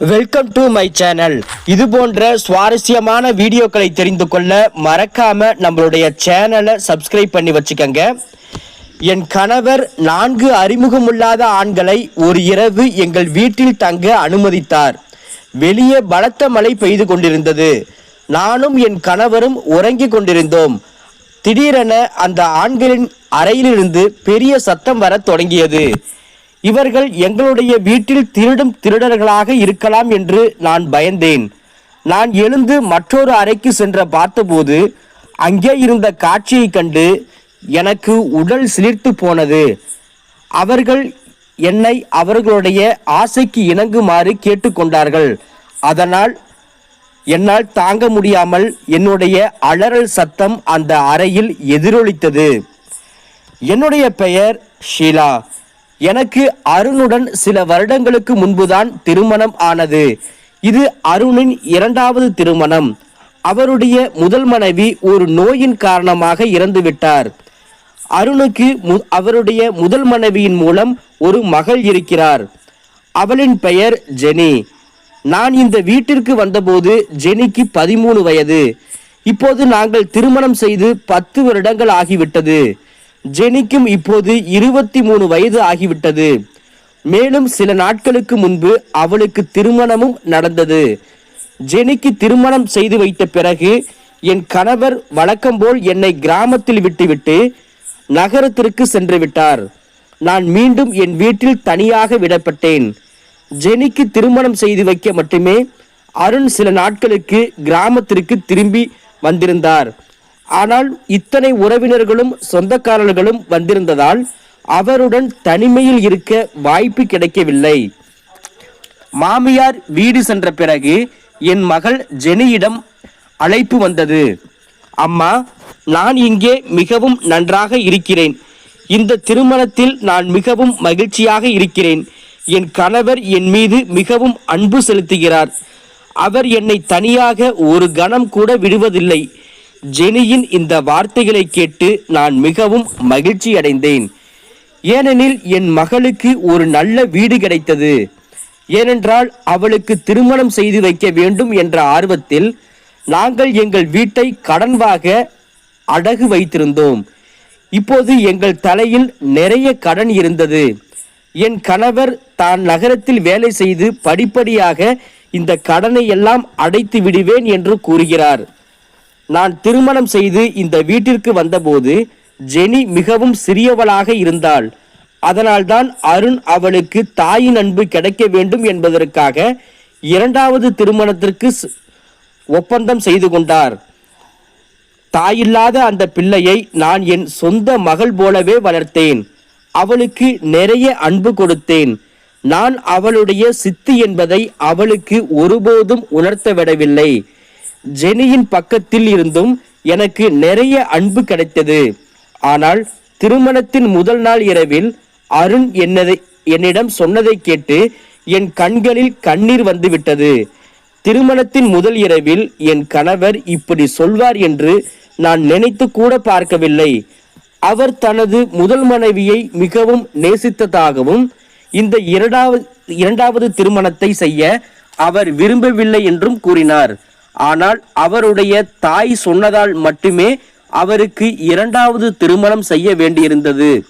Welcome to my channel இது போன்ற சுவாரஸ்யமான வீடியோக்களை தெரிந்து கொள்ள மறக்காம நம்மளுடைய சேனலை சப்ஸ்கிரைப் பண்ணி வச்சுக்கோங்க. என் கணவர் நான்கு அறிமுகமில்லாத ஆண்களை ஒரு இரவு எங்கள் வீட்டில் தங்க அனுமதித்தார். வெளியே பலத்த மழை பெய்து கொண்டிருந்தது. நானும் என் கணவரும் உறங்கிக் கொண்டிருந்தோம். திடீரென அந்த ஆண்களின் அறையிலிருந்து பெரிய சத்தம் வரத் தொடங்கியது. இவர்கள் எங்களுடைய வீட்டில் திருடும் திருடர்களாக இருக்கலாம் என்று நான் பயந்தேன். நான் எழுந்து மற்றொரு அறைக்கு சென்ற பார்த்தபோது அங்கே இருந்த காட்சியைக் கண்டு எனக்கு உடல் சிலிர்த்து போனது. அவர்கள் என்னை அவர்களுடைய ஆசைக்கு இணங்குமாறு கேட்டுக்கொண்டார்கள். அதனால் என்னால் தாங்க முடியாமல் என்னுடைய அலறல் சத்தம் அந்த அறையில் எதிரொலித்தது. என்னுடைய பெயர் ஷீலா. எனக்கு அருணுடன் சில வருடங்களுக்கு முன்புதான் திருமணம் ஆனது. இது அருணின் இரண்டாவது திருமணம். அவருடைய முதல் மனைவி ஒரு நோயின் காரணமாக இறந்துவிட்டார். அருணுக்கு மு- அவருடைய முதல் மனைவியின் மூலம் ஒரு மகள் இருக்கிறார். அவளின் பெயர் ஜெனி. நான் இந்த வீட்டிற்கு வந்தபோது ஜெனிக்கு பதிமூணு வயது. இப்போது நாங்கள் திருமணம் செய்து பத்து வருடங்கள் ஆகிவிட்டது. ஜெனிக்கும் இப்போது இருபத்தி மூணு வயது ஆகிவிட்டது. மேலும் சில நாட்களுக்கு முன்பு அவளுக்கு திருமணமும் நடந்தது. ஜெனிக்கு திருமணம் செய்து வைத்த பிறகு என் கணவர் வழக்கம்போல் என்னை கிராமத்தில் விட்டுவிட்டு நகரத்திற்கு சென்று விட்டார். நான் மீண்டும் என் வீட்டில் தனியாக விடப்பட்டேன். ஜெனிக்கு திருமணம் செய்து வைக்க மட்டுமே அருண் சில நாட்களுக்கு கிராமத்திற்கு திரும்பி வந்திருந்தார். ஆனால் இத்தனை உறவினர்களும் சொந்தக்காரர்களும் வந்திருந்ததால் அவருடன் தனிமையில் இருக்க வாய்ப்பு கிடைக்கவில்லை. மாமியார் வீடு சென்ற பிறகு என் மகள் ஜெனியிடம் அழைப்பு வந்தது. அம்மா நான் இங்கே மிகவும் நன்றாக இருக்கிறேன். இந்த திருமணத்தில் நான் மிகவும் மகிழ்ச்சியாக இருக்கிறேன். என் கணவர் என் மீது மிகவும் அன்பு செலுத்துகிறார். அவர் என்னை தனியாக ஒரு கணம் கூட விடுவதில்லை. ஜெனியின் இந்த வார்த்தைகளை கேட்டு நான் மிகவும் மகிழ்ச்சி அடைந்தேன் ஏனெனில் என் மகளுக்கு ஒரு நல்ல வீடு கிடைத்தது. ஏனென்றால் அவளுக்கு திருமணம் செய்து வைக்க வேண்டும் என்ற ஆர்வத்தில் நாங்கள் எங்கள் வீட்டை கடன்வாக அடகு வைத்திருந்தோம். இப்போது எங்கள் தலையில் நிறைய கடன் இருந்தது. என் கணவர் தான் நகரத்தில் வேலை செய்து படிப்படியாக இந்த கடனை எல்லாம் அடைத்து விடுவேன் என்று கூறுகிறார். நான் திருமணம் செய்து இந்த வீட்டிற்கு வந்தபோது ஜெனி மிகவும் சிறியவளாக இருந்தாள். அதனால்தான் அருண் அவளுக்கு தாயின் அன்பு கிடைக்க வேண்டும் என்பதற்காக இரண்டாவது திருமணத்திற்கு ஒப்பந்தம் செய்து கொண்டார். தாயில்லாத அந்த பிள்ளையை நான் என் சொந்த மகள் போலவே வளர்த்தேன். அவளுக்கு நிறைய அன்பு கொடுத்தேன். நான் அவளுடைய சித்தி என்பதை அவளுக்கு ஒருபோதும் உணர்த்த விடவில்லை ஜெனியின் பக்கத்தில் இருந்தும் எனக்கு நிறைய அன்பு கிடைத்தது. ஆனால் திருமணத்தின் முதல் நாள் இரவில் அருண் என்னதை என்னிடம் சொன்னதை கேட்டு என் கண்களில் கண்ணீர் வந்துவிட்டது. திருமணத்தின் முதல் இரவில் என் கணவர் இப்படி சொல்வார் என்று நான் நினைத்து கூட பார்க்கவில்லை. அவர் தனது முதல் மனைவியை மிகவும் நேசித்ததாகவும் இந்த இரண்டாவது இரண்டாவது திருமணத்தை செய்ய அவர் விரும்பவில்லை என்றும் கூறினார். ஆனால் அவருடைய தாய் சொன்னதால் மட்டுமே அவருக்கு இரண்டாவது திருமணம் செய்ய வேண்டியிருந்தது.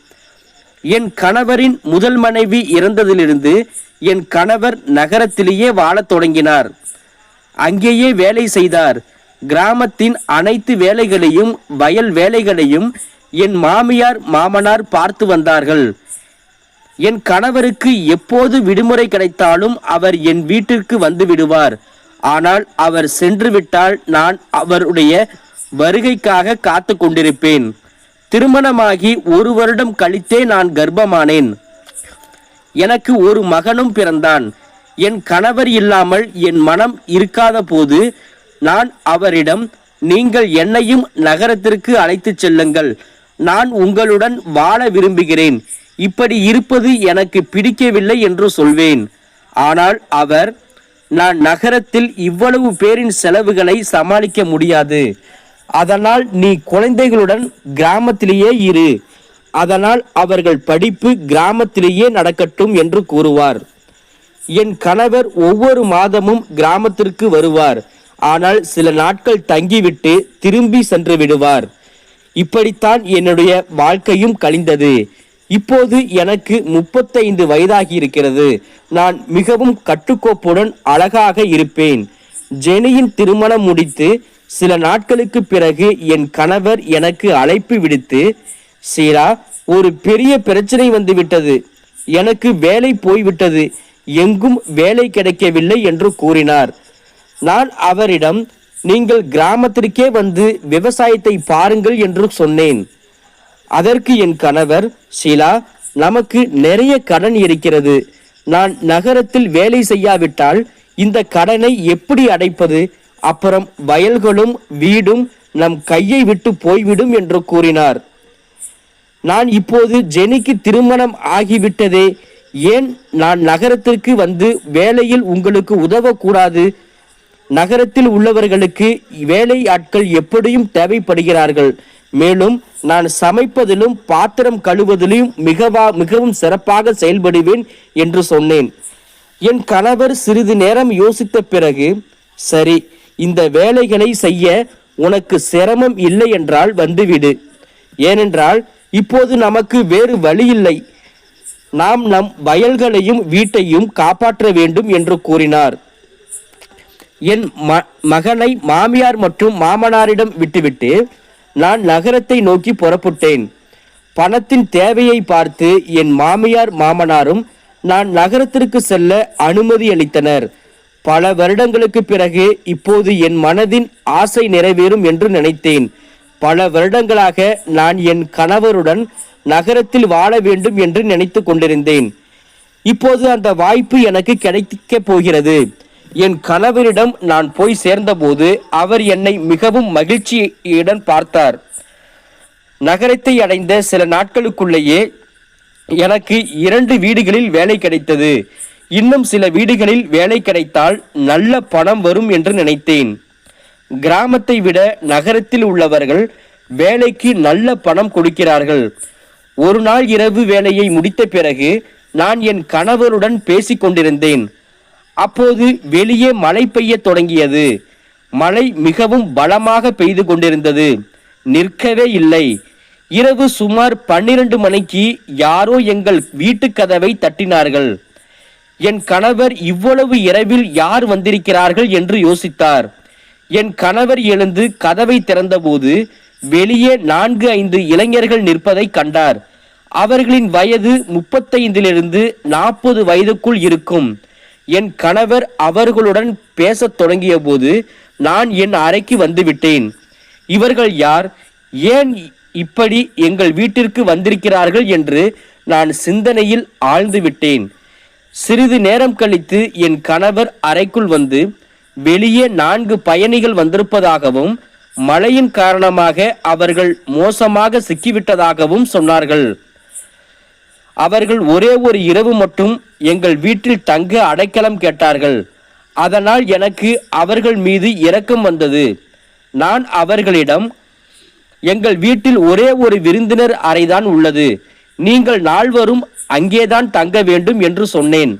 என் கணவரின் முதல் மனைவி இறந்ததிலிருந்து என் கணவர் நகரத்திலேயே வாழத் தொடங்கினார். அங்கேயே வேலை செய்தார். கிராமத்தின் அனைத்து வேலைகளையும் வயல் வேலைகளையும் என் மாமியார் மாமனார் பார்த்து வந்தார்கள். என் கணவருக்கு எப்போது விடுமுறை கிடைத்தாலும் அவர் என் வீட்டிற்கு வந்து விடுவார். ஆனால் அவர் சென்று விட்டால் நான் அவருடைய வருகைக்காக காத்து கொண்டிருப்பேன் திருமணமாகி ஒரு வருடம் கழித்தே நான் கர்ப்பமானேன். எனக்கு ஒரு மகனும் பிறந்தான். என் கணவர் இல்லாமல் என் மனம் இருக்காத போது நான் அவரிடம் நீங்கள் என்னையும் நகரத்திற்கு அழைத்துச் செல்லுங்கள். நான் உங்களுடன் வாழ விரும்புகிறேன். இப்படி இருப்பது எனக்கு பிடிக்கவில்லை என்று சொல்வேன். ஆனால் அவர் நான் நகரத்தில் இவ்வளவு பேரின் செலவுகளை சமாளிக்க முடியாது. அதனால் நீ குழந்தைகளுடன் கிராமத்திலேயே இரு. அதனால் அவர்கள் படிப்பு கிராமத்திலேயே நடக்கட்டும் என்று கூறுவார். என் கணவர் ஒவ்வொரு மாதமும் கிராமத்திற்கு வருவார். ஆனால் சில நாட்கள் தங்கிவிட்டு திரும்பி சென்று விடுவார். இப்படித்தான் என்னுடைய வாழ்க்கையும் கழிந்தது. இப்போது எனக்கு முப்பத்தைந்து வயதாகி இருக்கிறது. நான் மிகவும் கட்டுக்கோப்புடன் அழகாக இருப்பேன். ஜெனியின் திருமணம் முடித்து சில நாட்களுக்கு பிறகு என் கணவர் எனக்கு அழைப்பு விடுத்து சீரா ஒரு பெரிய பிரச்சனை வந்துவிட்டது. எனக்கு வேலை போய்விட்டது. எங்கும் வேலை கிடைக்கவில்லை என்று கூறினார். நான் அவரிடம் நீங்கள் கிராமத்திற்கே வந்து விவசாயத்தை பாருங்கள் என்று சொன்னேன். அதற்கு என் கணவர் ஷீலா நமக்கு நிறைய கடன் இருக்கிறது. நான் நகரத்தில் வேலை செய்யாவிட்டால் இந்த கடனை எப்படி அடைப்பது? அப்புறம் வயல்களும் வீடும் நம் கையை விட்டு போய்விடும் என்று கூறினார். நான் இப்போது ஜெனிக்கு திருமணம் ஆகிவிட்டதே. ஏன் நான் நகரத்திற்கு வந்து வேலையில் உங்களுக்கு உதவக்கூடாது? நகரத்தில் உள்ளவர்களுக்கு வேலை ஆட்கள் எப்படியும் தேவைப்படுகிறார்கள். மேலும் நான் சமைப்பதிலும் பாத்திரம் கழுவதிலும் மிகவா மிகவும் சிறப்பாக செயல்படுவேன் என்று சொன்னேன். என் கணவர் சிறிது நேரம் யோசித்த பிறகு சரி இந்த வேலைகளை செய்ய உனக்கு சிரமம் இல்லை என்றால் வந்துவிடு. ஏனென்றால் இப்போது நமக்கு வேறு வழி இல்லை. நாம் நம் வயல்களையும் வீட்டையும் காப்பாற்ற வேண்டும் என்று கூறினார். என் ம மகனை மாமியார் மற்றும் மாமனாரிடம் விட்டுவிட்டு நான் நகரத்தை நோக்கி புறப்பட்டேன். பணத்தின் தேவையை பார்த்து என் மாமியார் மாமனாரும் நான் நகரத்திற்கு செல்ல அனுமதி அளித்தனர். பல வருடங்களுக்கு பிறகு இப்போது என் மனதின் ஆசை நிறைவேறும் என்று நினைத்தேன். பல வருடங்களாக நான் என் கணவருடன் நகரத்தில் வாழ வேண்டும் என்று நினைத்து கொண்டிருந்தேன். இப்போது அந்த வாய்ப்பு எனக்கு கிடைக்கப் போகிறது. என் கணவரிடம் நான் போய் சேர்ந்தபோது அவர் என்னை மிகவும் மகிழ்ச்சியுடன் பார்த்தார். நகரத்தை அடைந்த சில நாட்களுக்குள்ளேயே எனக்கு இரண்டு வீடுகளில் வேலை கிடைத்தது. இன்னும் சில வீடுகளில் வேலை கிடைத்தால் நல்ல பணம் வரும் என்று நினைத்தேன். கிராமத்தை விட நகரத்தில் உள்ளவர்கள் வேலைக்கு நல்ல பணம் கொடுக்கிறார்கள். ஒரு நாள் இரவு வேலையை முடித்த பிறகு நான் என் கணவருடன் பேசிக் கொண்டிருந்தேன் அப்போது வெளியே மழை பெய்ய தொடங்கியது. மழை மிகவும் பலமாக பெய்து கொண்டிருந்தது. நிற்கவே இல்லை. இரவு சுமார் பன்னிரண்டு மணிக்கு யாரோ எங்கள் வீட்டு கதவை தட்டினார்கள். என் கணவர் இவ்வளவு இரவில் யார் வந்திருக்கிறார்கள் என்று யோசித்தார். என் கணவர் எழுந்து கதவை திறந்தபோது வெளியே நான்கு ஐந்து இளைஞர்கள் நிற்பதை கண்டார். அவர்களின் வயது முப்பத்தைந்திலிருந்து நாற்பது வயதுக்குள் இருக்கும். என் கணவர் அவர்களுடன் பேசத் தொடங்கிய போது நான் என் அறைக்கு வந்துவிட்டேன் இவர்கள் யார்? ஏன் இப்படி எங்கள் வீட்டிற்கு வந்திருக்கிறார்கள் என்று நான் சிந்தனையில் ஆழ்ந்து விட்டேன். சிறிது நேரம் கழித்து என் கணவர் அறைக்குள் வந்து வெளியே நான்கு பயணிகள் வந்திருப்பதாகவும் மழையின் காரணமாக அவர்கள் மோசமாக சிக்கிவிட்டதாகவும் சொன்னார்கள். அவர்கள் ஒரே ஒரு இரவு மட்டும் எங்கள் வீட்டில் தங்க அடைக்கலம் கேட்டார்கள். அதனால் எனக்கு அவர்கள் மீது இரக்கம் வந்தது. நான் அவர்களிடம் எங்கள் வீட்டில் ஒரே ஒரு விருந்தினர் அறைதான் உள்ளது. நீங்கள் நால்வரும் அங்கேதான் தங்க வேண்டும் என்று சொன்னேன்.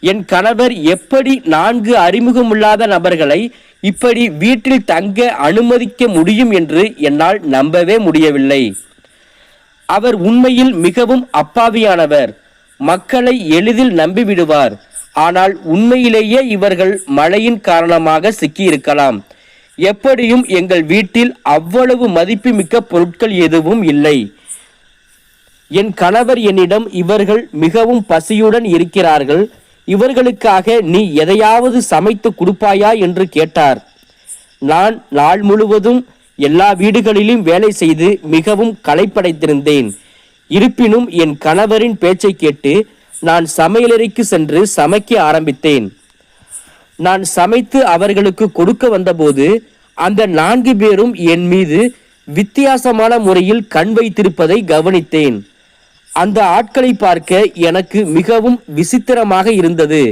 என் கணவர் எப்படி நான்கு அறிமுகமில்லாத நபர்களை இப்படி வீட்டில் தங்க அனுமதிக்க முடியும் என்று என்னால் நம்பவே முடியவில்லை. அவர் உண்மையில் மிகவும் அப்பாவியானவர். மக்களை எளிதில் நம்பிவிடுவார். ஆனால் உண்மையிலேயே இவர்கள் மழையின் காரணமாக சிக்கியிருக்கலாம். எப்படியும் எங்கள் வீட்டில் அவ்வளவு மதிப்புமிக்க பொருட்கள் எதுவும் இல்லை. என் கணவர் என்னிடம் இவர்கள் மிகவும் பசியுடன் இருக்கிறார்கள். இவர்களுக்காக நீ எதையாவது சமைத்து கொடுப்பாயா என்று கேட்டார். நான் நாள் முழுவதும் எல்லா வீடுகளிலும் வேலை செய்து மிகவும் களைப்படைத்திருந்தேன். இருப்பினும் என் கணவரின் பேச்சை கேட்டு நான் சமையலறைக்கு சென்று சமைக்க ஆரம்பித்தேன். நான் சமைத்து அவர்களுக்கு கொடுக்க வந்தபோது அந்த நான்கு பேரும் என் மீது வித்தியாசமான முறையில் கண் வைத்திருப்பதை கவனித்தேன். அந்த ஆட்களை பார்க்க எனக்கு மிகவும் விசித்திரமாக இருந்தது.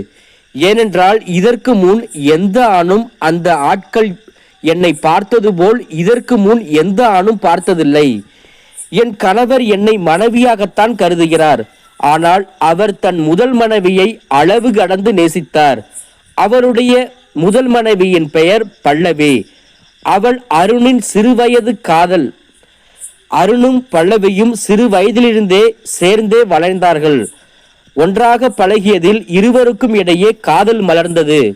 ஏனென்றால் இதற்கு முன் எந்த ஆணும் அந்த ஆட்கள் என்னை பார்த்தது போல் இதற்கு முன் எந்த ஆணும் பார்த்ததில்லை. என் கணவர் என்னை மனைவியாகத்தான் கருதுகிறார். ஆனால் அவர் தன் முதல் மனைவியை அளவு கடந்து நேசித்தார். அவருடைய முதல் மனைவியின் பெயர் பல்லவி. அவள் அருணின் சிறுவயது காதல். அருணும் பல்லவியும் சிறு வயதிலிருந்தே சேர்ந்தே வளர்ந்தார்கள். ஒன்றாக பழகியதில் இருவருக்கும் இடையே காதல் மலர்ந்தது.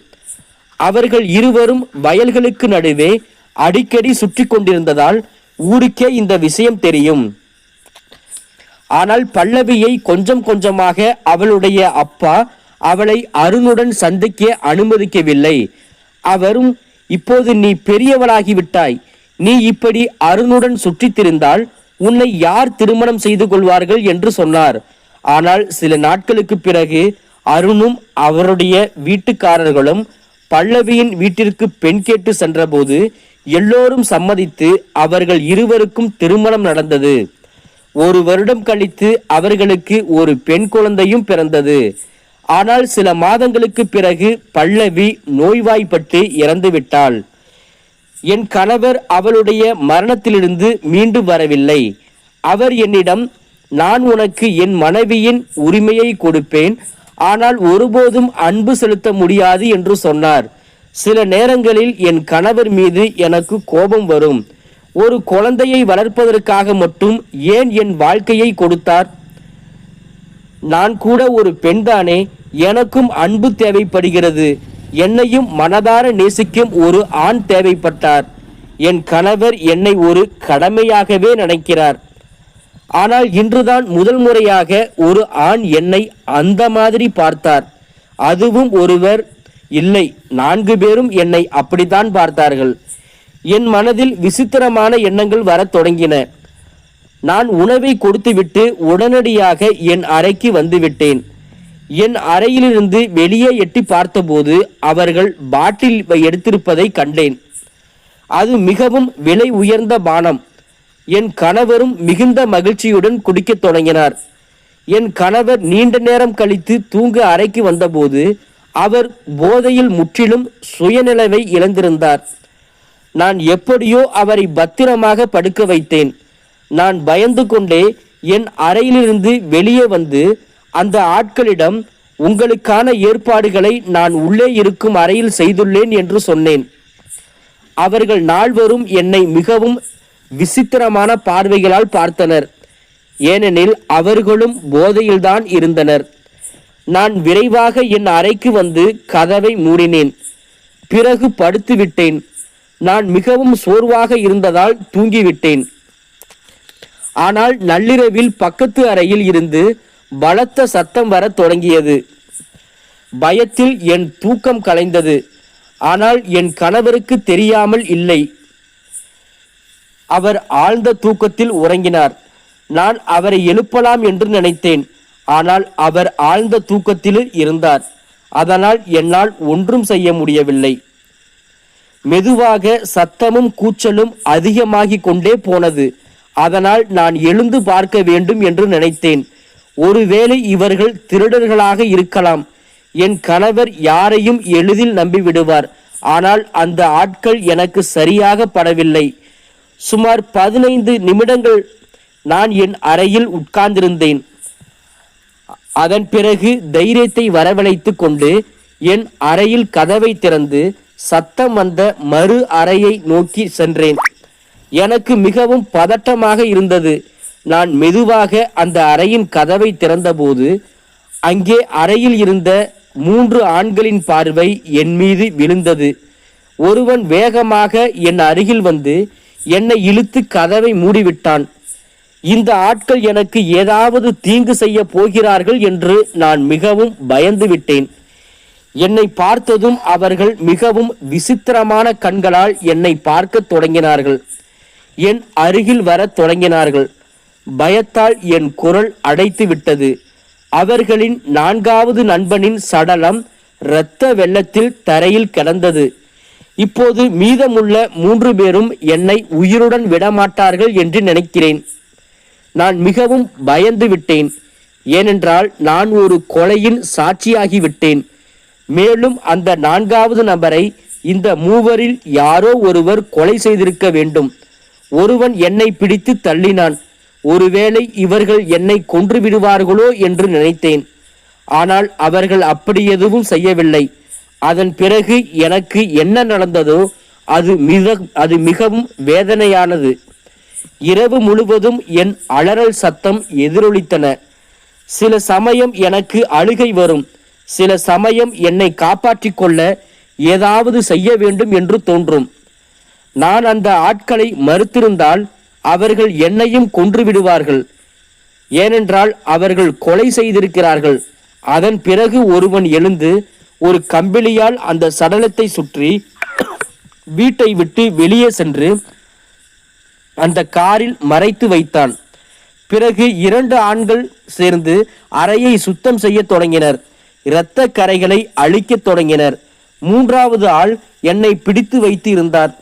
அவர்கள் இருவரும் வயல்களுக்கு நடுவே அடிக்கடி சுற்றி கொண்டிருந்ததால் ஊருக்கே இந்த விஷயம் தெரியும். ஆனால் பல்லவியை கொஞ்சம் கொஞ்சமாக அவளுடைய அப்பா அவளை அருணுடன் சந்திக்க அனுமதிக்கவில்லை. அவரும் இப்போது நீ பெரியவளாகிவிட்டாய் நீ இப்படி அருணுடன் சுற்றித்திருந்தால் உன்னை யார் திருமணம் செய்து கொள்வார்கள்? என்று சொன்னார். ஆனால் சில நாட்களுக்கு பிறகு அருணும் அவருடைய வீட்டுக்காரர்களும் பல்லவியின் வீட்டிற்கு பெண் கேட்டு சென்றபோது எல்லோரும் சம்மதித்து அவர்கள் இருவருக்கும் திருமணம் நடந்தது. ஒரு வருடம் கழித்து அவர்களுக்கு ஒரு பெண் குழந்தையும் பிறந்தது. ஆனால் சில மாதங்களுக்கு பிறகு பல்லவி நோய்வாய்ப்பட்டு இறந்துவிட்டாள் என் கணவர் அவளுடைய மரணத்திலிருந்து மீண்டு வரவில்லை. அவர் என்னிடம் நான் உனக்கு என் மனைவியின் உரிமையை கொடுப்பேன். ஆனால் ஒருபோதும் அன்பு செலுத்த முடியாது என்று சொன்னார். சில நேரங்களில் என் கணவர் மீது எனக்கு கோபம் வரும். ஒரு குழந்தையை வளர்ப்பதற்காக மட்டும் ஏன் என் வாழ்க்கையை கொடுத்தார்? நான் கூட ஒரு பெண்தானே எனக்கும் அன்பு தேவைப்படுகிறது. என்னையும் மனதார நேசிக்கும் ஒரு ஆண் தேவைப்பட்டார். என் கணவர் என்னை ஒரு கடமையாகவே நினைக்கிறார். ஆனால் இன்றுதான் முதல் முறையாக ஒரு ஆண் என்னை அந்த மாதிரி பார்த்தார். அதுவும் ஒருவர் இல்லை நான்கு பேரும் என்னை அப்படித்தான் பார்த்தார்கள். என் மனதில் விசித்திரமான எண்ணங்கள் வரத் தொடங்கின. நான் உணவை கொடுத்துவிட்டு உடனடியாக என் அறைக்கு வந்துவிட்டேன். என் அறையிலிருந்து வெளியே எட்டி பார்த்தபோது அவர்கள் பாட்டில் எடுத்திருப்பதை கண்டேன். அது மிகவும் விலை உயர்ந்த பானம். என் கணவரும் மிகுந்த மகிழ்ச்சியுடன் குடிக்கத் தொடங்கினார். என் கணவர் நீண்ட நேரம் கழித்து தூங்க அறைக்கு வந்தபோது அவர் போதையில் முற்றிலும் சுயநிலைவை இழந்திருந்தார். நான் எப்படியோ அவரை பத்திரமாக படுக்க வைத்தேன். நான் பயந்து கொண்டே என் அறையிலிருந்து வெளியே வந்து அந்த ஆட்களிடம் உங்களுக்கான ஏற்பாடுகளை நான் உள்ளே இருக்கும் அறையில் செய்துள்ளேன் என்று சொன்னேன். அவர்கள் நால்வரும் என்னை மிகவும் விசித்திரமான பார்வைகளால் பார்த்தனர். ஏனெனில் அவர்களும் போதையில்தான் இருந்தனர். நான் விரைவாக என் அறைக்கு வந்து கதவை மூடினேன். பிறகு படுத்து விட்டேன் நான் மிகவும் சோர்வாக இருந்ததால் தூங்கிவிட்டேன். ஆனால் நள்ளிரவில் பக்கத்து அறையில் இருந்து பலத்த சத்தம் வர தொடங்கியது. பயத்தில் என் தூக்கம் கலைந்தது. ஆனால் என் கணவருக்கு தெரியாமல் இல்லை. அவர் ஆழ்ந்த தூக்கத்தில் உறங்கினார். நான் அவரை எழுப்பலாம் என்று நினைத்தேன். ஆனால் அவர் ஆழ்ந்த தூக்கத்தில் இருந்தார். அதனால் என்னால் ஒன்றும் செய்ய முடியவில்லை. மெதுவாக சத்தமும் கூச்சலும் அதிகமாகிக் கொண்டே போனது. அதனால் நான் எழுந்து பார்க்க வேண்டும் என்று நினைத்தேன். ஒருவேளை இவர்கள் திருடர்களாக இருக்கலாம். என் கணவர் யாரையும் எளிதில் நம்பிவிடுவார். ஆனால் அந்த ஆட்கள் எனக்கு சரியாக படவில்லை. சுமார் பதினைந்து நிமிடங்கள் நான் என் அறையில் உட்கார்ந்திருந்தேன். அதன் பிறகு தைரியத்தை வரவழைத்து கொண்டு என் அறையில் கதவை திறந்து சத்தம் வந்த மறு அறையை நோக்கி சென்றேன். எனக்கு மிகவும் பதட்டமாக இருந்தது. நான் மெதுவாக அந்த அறையின் கதவை திறந்தபோது அங்கே அறையில் இருந்த மூன்று ஆண்களின் பார்வை என் மீது விழுந்தது. ஒருவன் வேகமாக என் அருகில் வந்து என்னை இழுத்து கதவை மூடிவிட்டான். இந்த ஆட்கள் எனக்கு ஏதாவது தீங்கு செய்ய போகிறார்கள் என்று நான் மிகவும் பயந்து விட்டேன். என்னை பார்த்ததும் அவர்கள் மிகவும் விசித்திரமான கண்களால் என்னை பார்க்க தொடங்கினார்கள். என் அருகில் வரத் தொடங்கினார்கள். பயத்தால் என் குரல் அடைத்து விட்டது. அவர்களின் நான்காவது நண்பனின் சடலம் இரத்த வெள்ளத்தில் தரையில் கிடந்தது. இப்போது மீதமுள்ள மூன்று பேரும் என்னை உயிருடன் விடமாட்டார்கள் என்று நினைக்கிறேன். நான் மிகவும் பயந்து விட்டேன். ஏனென்றால் நான் ஒரு கொலையின் சாட்சியாகி விட்டேன். மேலும் அந்த நான்காவது நபரை இந்த மூவரில் யாரோ ஒருவர் கொலை செய்திருக்க வேண்டும். ஒருவன் என்னை பிடித்து தள்ளினான். ஒருவேளை இவர்கள் என்னை கொன்று விடுவார்களோ என்று நினைத்தேன். ஆனால் அவர்கள் அப்படி எதுவும் செய்யவில்லை. அதன் பிறகு எனக்கு என்ன நடந்ததோ அது மிக அது மிகவும் வேதனையானது. இரவு முழுவதும் என் அலறல் சத்தம் எதிரொலித்தன. சில சமயம் எனக்கு அழுகை வரும். சில சமயம் என்னை காப்பாற்றிக் கொள்ள ஏதாவது செய்ய வேண்டும் என்று தோன்றும். நான் அந்த ஆட்களை மறுத்திருந்தால் அவர்கள் என்னையும் கொன்று விடுவார்கள். ஏனென்றால் அவர்கள் கொலை செய்திருக்கிறார்கள். அதன் பிறகு ஒருவன் எழுந்து ஒரு கம்பிளியால் அந்த சடலத்தை சுற்றி வீட்டை விட்டு வெளியே சென்று அந்த காரில் மறைத்து வைத்தான். பிறகு இரண்டு ஆண்கள் சேர்ந்து அறையை சுத்தம் செய்யத் தொடங்கினர். இரத்த கரைகளை அழிக்கத் தொடங்கினர். மூன்றாவது ஆள் என்னை பிடித்து வைத்து இருந்தார்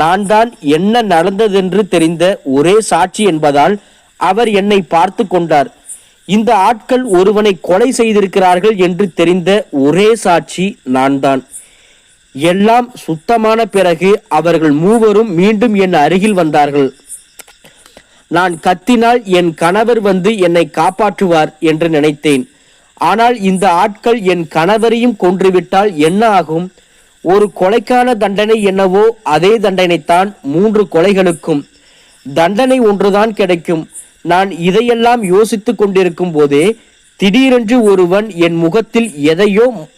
நான் தான் என்ன நடந்ததென்று தெரிந்த ஒரே சாட்சி என்பதால் அவர் என்னை பார்த்து கொண்டார். இந்த ஆட்கள் ஒருவனை கொலை செய்திருக்கிறார்கள் என்று தெரிந்த ஒரே சாட்சி நான் தான் எல்லாம் சுத்தமான பிறகு அவர்கள் மூவரும் மீண்டும் என் அருகில் வந்தார்கள். நான் கத்தினால் என் கணவர் வந்து என்னை காப்பாற்றுவார் என்று நினைத்தேன். ஆனால் இந்த ஆட்கள் என் கணவரையும் கொன்றுவிட்டால் என்ன ஆகும்? ஒரு கொலைக்கான தண்டனை என்னவோ அதே தண்டனைத்தான் மூன்று கொலைகளுக்கும். தண்டனை ஒன்றுதான் கிடைக்கும். நான் இதையெல்லாம் யோசித்துக் கொண்டிருக்கும் போதே திடீரென்று ஒருவன் என் முகத்தில் எதையோ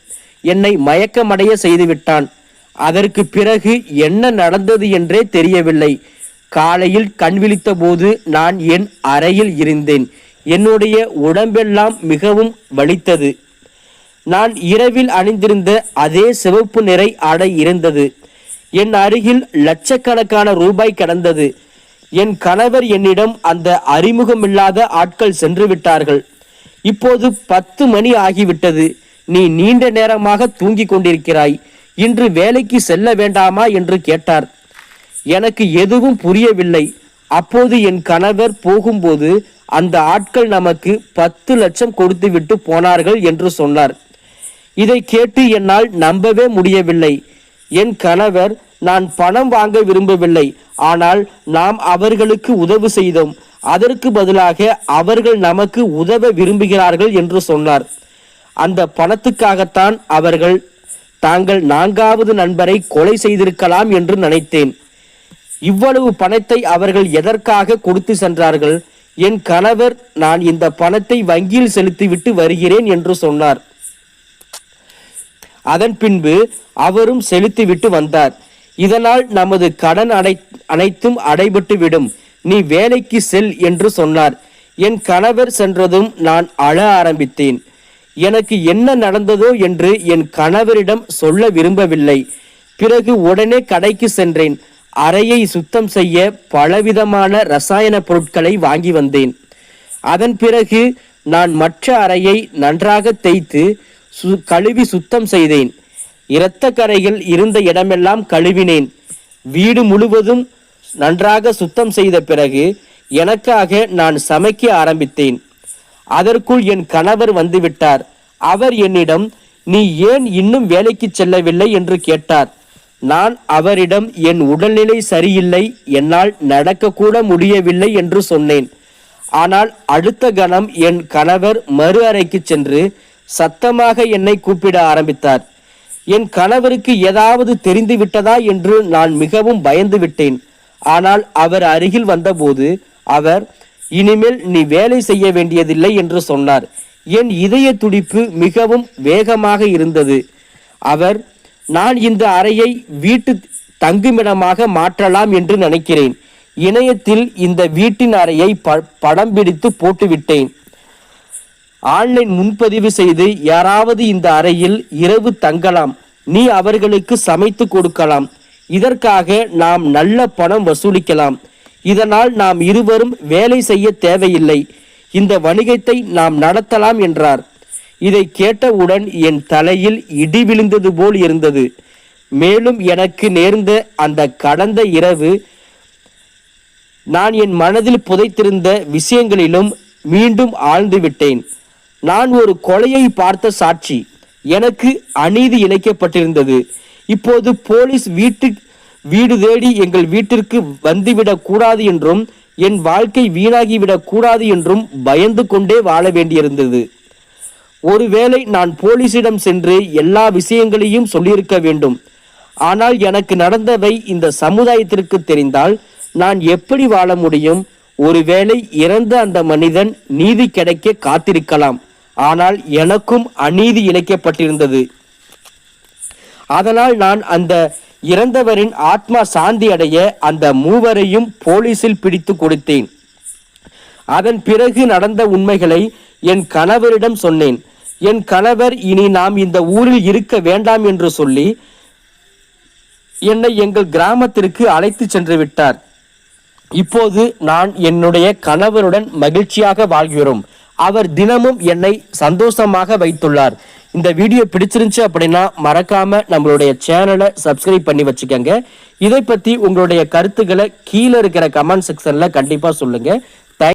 என்னை மயக்கமடைய செய்துவிட்டான். அதற்கு பிறகு என்ன நடந்தது என்றே தெரியவில்லை. காலையில் கண் விழித்த போது நான் என் அறையில் இருந்தேன். என்னுடைய உடம்பெல்லாம் மிகவும் வலித்தது. நான் இரவில் அணிந்திருந்த அதே சிவப்பு நிறை ஆடை இருந்தது. என் அருகில் லட்சக்கணக்கான ரூபாய் கிடந்தது. என் கணவர் என்னிடம் அந்த அறிமுகமில்லாத ஆட்கள் சென்று விட்டார்கள். இப்போது பத்து மணி ஆகிவிட்டது. நீ நீண்ட நேரமாக தூங்கிக் கொண்டிருக்கிறாய். இன்று வேலைக்கு செல்ல வேண்டாமா என்று கேட்டார். எனக்கு எதுவும் புரியவில்லை. அப்போது என் கணவர் போகும்போது அந்த ஆட்கள் நமக்கு பத்து லட்சம் கொடுத்துவிட்டு போனார்கள் என்று சொன்னார். இதை கேட்டு என்னால் நம்பவே முடியவில்லை. என் கணவர் நான் பணம் வாங்க விரும்பவில்லை. ஆனால் நாம் அவர்களுக்கு உதவு செய்தோம். அதற்கு பதிலாக அவர்கள் நமக்கு உதவ விரும்புகிறார்கள் என்று சொன்னார். அந்த பணத்துக்காகத்தான் அவர்கள் தாங்கள் நான்காவது நண்பரை கொலை செய்திருக்கலாம் என்று நினைத்தேன். இவ்வளவு பணத்தை அவர்கள் எதற்காக கொடுத்து சென்றார்கள்? என் கணவர் நான் இந்த பணத்தை வங்கியில் செலுத்திவிட்டு வருகிறேன் என்று சொன்னார். அதன் பின்பு அவரும் செலுத்திவிட்டு வந்தார். இதனால் நமது கடன் அடை அனைத்தும் அடைபட்டு விடும் நீ வேலைக்கு செல் என்று சொன்னார். என் கணவர் சென்றதும் நான் அழ ஆரம்பித்தேன். எனக்கு என்ன நடந்ததோ என்று என் கணவரிடம் சொல்ல விரும்பவில்லை. பிறகு உடனே கடைக்கு சென்றேன். அறையை சுத்தம் செய்ய பலவிதமான ரசாயன பொருட்களை வாங்கி வந்தேன். அதன் பிறகு நான் மற்ற அறையை நன்றாக தேய்த்து சு கழுவி சுத்தம் செய்தேன். இரத்த கரைகள் இருந்த இடமெல்லாம் கழுவினேன். வீடு முழுவதும் நன்றாக சுத்தம் செய்த பிறகு எனக்காக நான் சமைக்க ஆரம்பித்தேன். அதற்குள் என் கணவர் வந்துவிட்டார். அவர் என்னிடம் நீ ஏன் இன்னும் வேலைக்கு செல்லவில்லை? என்று கேட்டார். நான் அவரிடம் என் உடல்நிலை சரியில்லை. என்னால் நடக்கக்கூட முடியவில்லை என்று சொன்னேன். ஆனால் அடுத்த கணம் என் கணவர் மறு அறைக்கு சென்று சத்தமாக என்னை கூப்பிட ஆரம்பித்தார். என் கணவருக்கு ஏதாவது தெரிந்து விட்டதா என்று நான் மிகவும் பயந்து விட்டேன். ஆனால் அவர் அருகில் வந்தபோது அவர் இனிமேல் நீ வேலை செய்ய வேண்டியதில்லை என்று சொன்னார். என் இதய துடிப்பு மிகவும் வேகமாக இருந்தது. அவர் நான் இந்த அறையை வீட்டு தங்குமிடமாக மாற்றலாம் என்று நினைக்கிறேன். இணையத்தில் இந்த வீட்டின் அறையை ப- படம் பிடித்து போட்டுவிட்டேன். ஆன்லைன் முன்பதிவு செய்து யாராவது இந்த அறையில் இரவு தங்கலாம். நீ அவர்களுக்கு சமைத்து கொடுக்கலாம். இதற்காக நாம் நல்ல பணம் வசூலிக்கலாம். இதனால் நாம் இருவரும் வேலை செய்ய தேவையில்லை. இந்த வணிகத்தை நாம் நடத்தலாம் என்றார். இதை கேட்டவுடன் என் தலையில் இடி விழுந்தது போல் இருந்தது. மேலும் எனக்கு நேர்ந்த அந்த கடந்த இரவு நான் என் மனதில் புதைத்திருந்த விஷயங்களிலும் மீண்டும் ஆழ்ந்து விட்டேன். நான் ஒரு கொலையை பார்த்த சாட்சி எனக்கு அநீதி இழைக்கப்பட்டிருந்தது இப்போது போலீஸ் வீட்டு வீடு தேடி எங்கள் வீட்டிற்கு வந்துவிடக் கூடாது என்றும் என் வாழ்க்கை வீணாகிவிடக் கூடாது என்றும் பயந்து கொண்டே வாழ வேண்டியிருந்தது. ஒருவேளை நான் போலீசிடம் சென்று எல்லா விஷயங்களையும் சொல்லியிருக்க வேண்டும். ஆனால் எனக்கு நடந்தவை இந்த சமுதாயத்திற்கு தெரிந்தால் நான் எப்படி வாழ முடியும்? ஒருவேளை இறந்த அந்த மனிதன் நீதி கிடைக்க காத்திருக்கலாம். ஆனால் எனக்கும் அநீதி இழைக்கப்பட்டிருந்தது அதனால் நான் அந்த இறந்தவரின் ஆத்மா சாந்தி அடைய அந்த மூவரையும் போலீசில் பிடித்து கொடுத்தேன். அதன் பிறகு நடந்த உண்மைகளை என் கணவரிடம் சொன்னேன். என் கணவர் இனி நாம் இந்த ஊரில் இருக்க வேண்டாம் என்று சொல்லி என்னை எங்கள் கிராமத்திற்கு அழைத்து சென்று விட்டார். இப்போது நான் என்னுடைய கணவருடன் மகிழ்ச்சியாக வாழ்கிறோம். அவர் தினமும் என்னை சந்தோஷமாக வைத்துள்ளார். இந்த வீடியோ பிடிச்சிருந்துச்சு அப்படின்னா மறக்காம நம்மளுடைய சேனலை சப்ஸ்கிரைப் பண்ணி வச்சுக்கோங்க. இதை பத்தி உங்களுடைய கருத்துக்களை கீழே இருக்கிற கமெண்ட் செக்ஷன்ல கண்டிப்பா சொல்லுங்க.